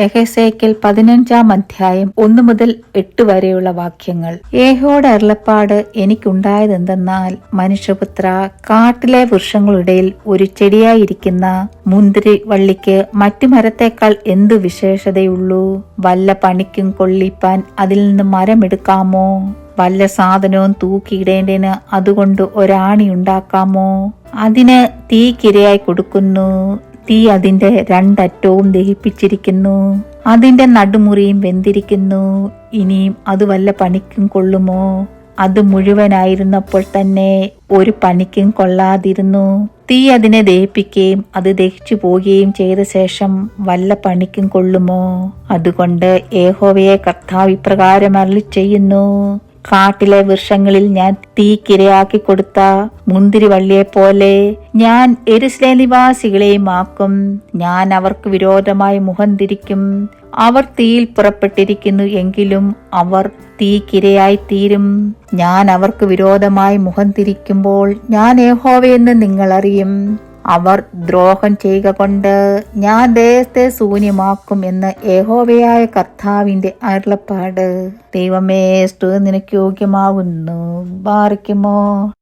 എഹസേക്കൽ പതിനഞ്ചാം അധ്യായം ഒന്നു മുതൽ എട്ട് വരെയുള്ള വാക്യങ്ങൾ. ഏഹോട് അരുളപ്പാട് എനിക്കുണ്ടായതെന്തെന്നാൽ മനുഷ്യപുത്ര കാട്ടിലെ വൃക്ഷങ്ങളിടയിൽ ഒരു ചെടിയായിരിക്കുന്ന മുന്തിരി വള്ളിക്ക് മറ്റു മരത്തേക്കാൾ എന്തു വിശേഷതയുള്ളൂ? വല്ല പണിക്കും കൊള്ളിപ്പാൻ അതിൽ നിന്ന് മരമെടുക്കാമോ? വല്ല സാധനവും തൂക്കിയിടേണ്ടതിന് അതുകൊണ്ട് ഒരാണി ഉണ്ടാക്കാമോ? അതിന് തീക്കിരയായി കൊടുക്കുന്നു. തീ അതിന്റെ രണ്ടറ്റവും ദഹിപ്പിച്ചിരിക്കുന്നു. അതിന്റെ നടുമുറിയും വെന്തിരിക്കുന്നു. ഇനിയും അത് വല്ല പണിക്കും കൊള്ളുമോ? അത് മുഴുവനായിരുന്നപ്പോൾ തന്നെ ഒരു പണിക്കും കൊള്ളാതിരുന്നു. തീ അതിനെ ദഹിപ്പിക്കുകയും അത് ദഹിച്ചു പോവുകയും ചെയ്ത ശേഷം വല്ല പണിക്കും കൊള്ളുമോ? അതുകൊണ്ട് ഏഹോവയെ കർത്താവ് ഇപ്രകാരം അരളി ചെയ്യുന്നു കാട്ടിലെ വൃക്ഷങ്ങളിൽ ഞാൻ തീക്കിരയാക്കി കൊടുത്ത മുന്തിരിവള്ളിയെ പോലെ ഞാൻ എരുസ്ലേ നിവാസികളെയും ആക്കും. ഞാൻ അവർക്ക് വിരോധമായി മുഖം തിരിക്കും. അവർ തീയിൽ പുറപ്പെട്ടിരിക്കുന്നു എങ്കിലും അവർ തീക്കിരയായി തീരും. ഞാൻ അവർക്ക് വിരോധമായി മുഖം തിരിക്കുമ്പോൾ ഞാൻ ഏഹോവയെന്ന് നിങ്ങൾ അറിയും അവർ ദ്രോഹം ചെയ്യുക കൊണ്ട് ഞാൻ ദേശത്തെ ശൂന്യമാക്കും എന്ന് ഏഹോവയായ കർത്താവിന്റെ അരുളപ്പാട്. ദൈവമേ സ്തു നിനക്ക് യോഗ്യമാകുന്നു ബാറിക്കുമോ?